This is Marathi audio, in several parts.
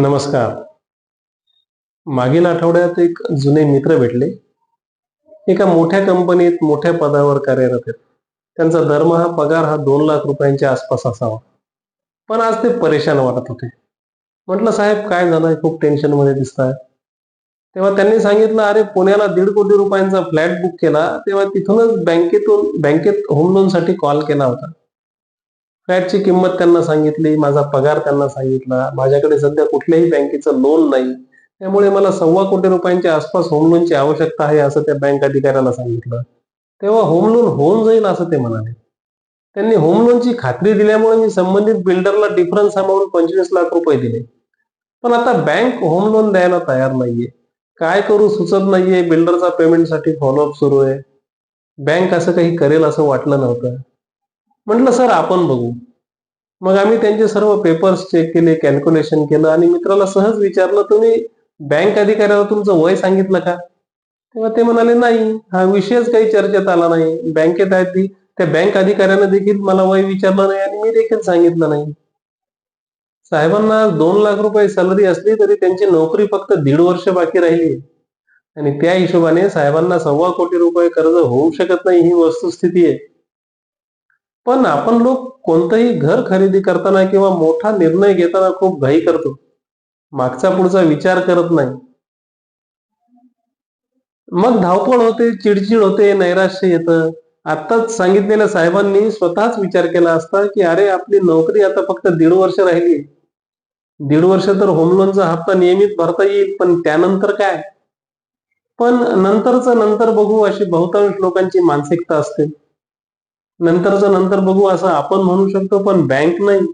नमस्कार. मागील आठवड्यात एक जुने मित्र भेटले. एका मोठ्या कंपनीत मोठ्या पदावर कार्यरत आहेत. त्यांचा दरमहा पगार हा दोन लाख रुपयांच्या आसपास असावा. पण आज ते परेशान वाटत होते. म्हटलं साहेब काय झालंय? खूप टेन्शनमध्ये दिसताय. तेव्हा त्यांनी सांगितलं अरे पुण्याला दीड कोटी रुपयांचा फ्लॅट बुक केला. तेव्हा तिथूनच बँकेतून बँकेत होम लोनसाठी कॉल केला होता. फ्लॅटची किंमत त्यांना सांगितली माझा पगार त्यांना सांगितला माझ्याकडे सध्या कुठल्याही बँकेचं लोन नाही. त्यामुळे मला सव्वा कोटी रुपयांच्या आसपास होम लोनची आवश्यकता आहे असं त्या बँक अधिकाऱ्याला सांगितलं. तेव्हा होम लोन होऊन जाईल असं ते म्हणाले. त्यांनी होम लोनची खात्री दिल्यामुळे मी संबंधित बिल्डरला डिफरन्स अमाऊंट पंचवीस लाख रुपये दिले. पण आता बँक होम लोन द्यायला तयार नाहीये. काय करू सुचत नाहीये बिल्डरचा पेमेंटसाठी फॉलोअप सुरू आहे. बँक असं काही करेल असं वाटलं नव्हतं. म्हटलं सर आपण बघू. मग आम्ही त्यांचे सर्व पेपर्स चेक केले कॅल्क्युलेशन केलं आणि मित्राला सहज विचारलं तुम्ही बँक अधिकाऱ्याला तुमचं वय सांगितलं का? तेव्हा ते म्हणाले नाही हा विषयच काही चर्चेत आला नाही. बँकेत आहेत ती. त्या बँक अधिकाऱ्याने देखील मला वय विचारलं नाही आणि मी देखील सांगितलं नाही. साहेबांना दोन लाख रुपये सॅलरी असली तरी त्यांची नोकरी फक्त दीड वर्ष बाकी राहिली. आणि त्या हिशोबाने साहेबांना सव्वा कोटी रुपये कर्ज होऊ शकत नाही ही वस्तुस्थिती आहे. पण आपण लोक कोणतंही घर खरेदी करताना किंवा मोठा निर्णय घेताना खूप घाई करतो. मागचा पुढचा विचार करत नाही. मग धावपळ होते चिडचिड होते नैराश्य येतं. आत्ताच सांगितलेल्या साहेबांनी स्वतःच विचार केला असता की अरे आपली नोकरी आता फक्त दीड वर्ष राहिली. दीड वर्ष तर होम लोनचा हप्ता नियमित भरता येईल पण त्यानंतर काय? पण नंतरच नंतर बघू अशी बहुतांश लोकांची मानसिकता असते. नंतरच नंतर बघू असं आपण म्हणू शकतो पण बँक नाही.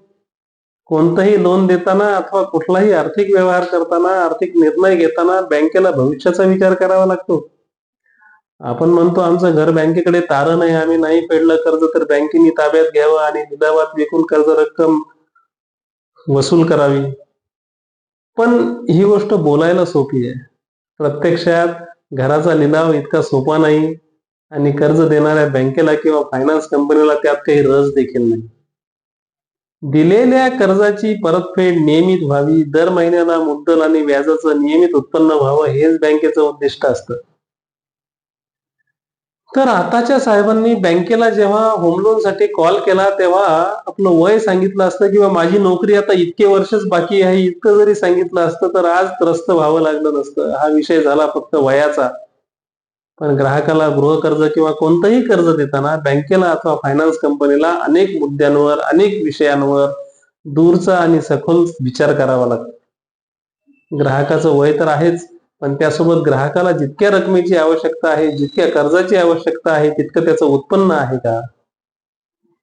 कोणतंही लोन देताना अथवा कुठलाही आर्थिक व्यवहार करताना आर्थिक निर्णय घेताना बँकेला भविष्याचा विचार करावा लागतो. आपण म्हणतो आमचं घर बँकेकडे तारण आहे आम्ही नाही फेडलं कर्ज तर बँकेने ताब्यात घ्यावं आणि लिलावात विकून कर्ज रक्कम वसूल करावी. पण ही गोष्ट बोलायला सोपी आहे. प्रत्यक्षात घराचा लिलाव इतका सोपा नाही. आणि कर्ज देणाऱ्या बँकेला किंवा फायनान्स कंपनीला त्यात काही रस देखील नाही. दिलेल्या कर्जाची परतफेड नियमित व्हावी दर महिन्याला मुद्दल आणि व्याजाचं नियमित उत्पन्न व्हावं हेच बँकेचं उद्दिष्ट असतं. तर आताच्या साहेबांनी बँकेला जेव्हा होम लोनसाठी कॉल केला तेव्हा आपलं वय सांगितलं असतं किंवा माझी नोकरी आता इतके वर्षच बाकी आहे इतकं जरी सांगितलं असतं तर आज त्रस्त व्हावं लागलं नसतं. हा विषय झाला फक्त वयाचा. पण ग्राहकाला गृहकर्ज किंवा कोणतंही कर्ज देताना बँकेला अथवा फायनान्स कंपनीला अनेक मुद्द्यांवर अनेक विषयांवर दूरचा आणि सखोल विचार करावा लागतो. ग्राहकाचं वय तर आहेच पण त्यासोबत ग्राहकाला जितक्या रकमेची आवश्यकता आहे जितक्या कर्जाची आवश्यकता आहे तितकं त्याचं उत्पन्न आहे का?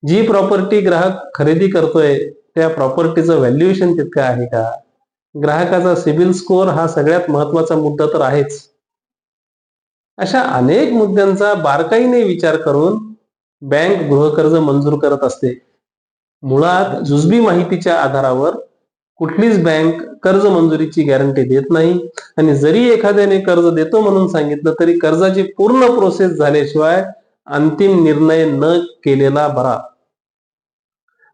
जी प्रॉपर्टी ग्राहक खरेदी करतोय त्या प्रॉपर्टीचं व्हॅल्युएशन तितकं आहे का? ग्राहकाचा सिबिल स्कोअर हा सगळ्यात महत्त्वाचा मुद्दा तर आहेच. अशा अनेक मुद्द्यांचा बारकाईने विचार करून बँक गृहकर्ज मंजूर करत असते. मुळात जुजबी माहितीच्या आधारावर कुठलीच बँक कर्ज मंजुरीची गॅरंटी देत नाही आणि जरी एखाद्याने कर्ज देतो म्हणून सांगितलं तरी कर्जाची पूर्ण प्रोसेस झाल्याशिवाय अंतिम निर्णय न केलेला बरा.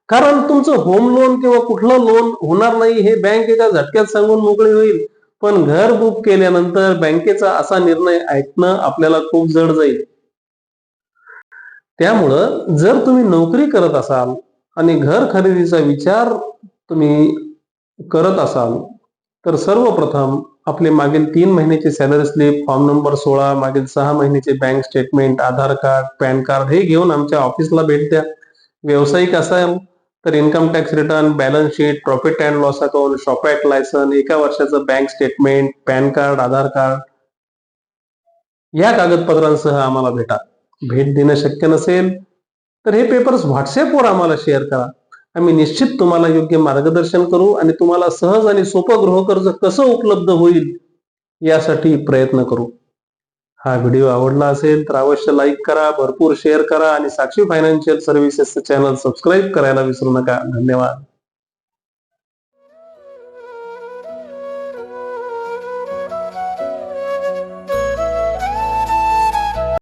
कारण तुमचं होम लोन किंवा कुठलं लोन होणार नाही हे बँक एका झटक्यात सांगून मोकळी होईल. पण घर बुक केल्यानंतर बँकेचा असा निर्णय ऐकणं आपल्याला खूप जड जाईल. त्यामुळं जर तुम्ही नोकरी करत असाल आणि घर खरेदीचा विचार तुम्ही करत असाल तर सर्वप्रथम आपले मागील तीन महिन्याचे सॅलरी स्लिप फॉर्म नंबर सोळा मागील सहा महिन्याचे bank statement Aadhaar card PAN card हे घेऊन आमच्या ऑफिसला भेट द्या. व्यावसायिक असाल तर income tax return balance sheet profit and loss account shop act licence एका वर्षाचं bank statement PAN card Aadhaar card या कागदपत्रांसह आम्हाला भेटा. भेट देणं शक्य नसेल तर हे पेपर्स व्हॉट्सअपवर आम्हाला शेअर करा. आम्ही निश्चित तुम्हाला योग्य मार्गदर्शन करू आणि तुम्हाला सहज आणि सोपं गृहकर्ज कसं उपलब्ध होईल यासाठी प्रयत्न करू. हा व्हिडिओ आवडला असेल तर अवश्य लाईक करा भरपूर शेअर करा आणि साक्षी फायनान्शियल सर्व्हिसेसचं चॅनल सबस्क्राईब करायला विसरू नका. धन्यवाद.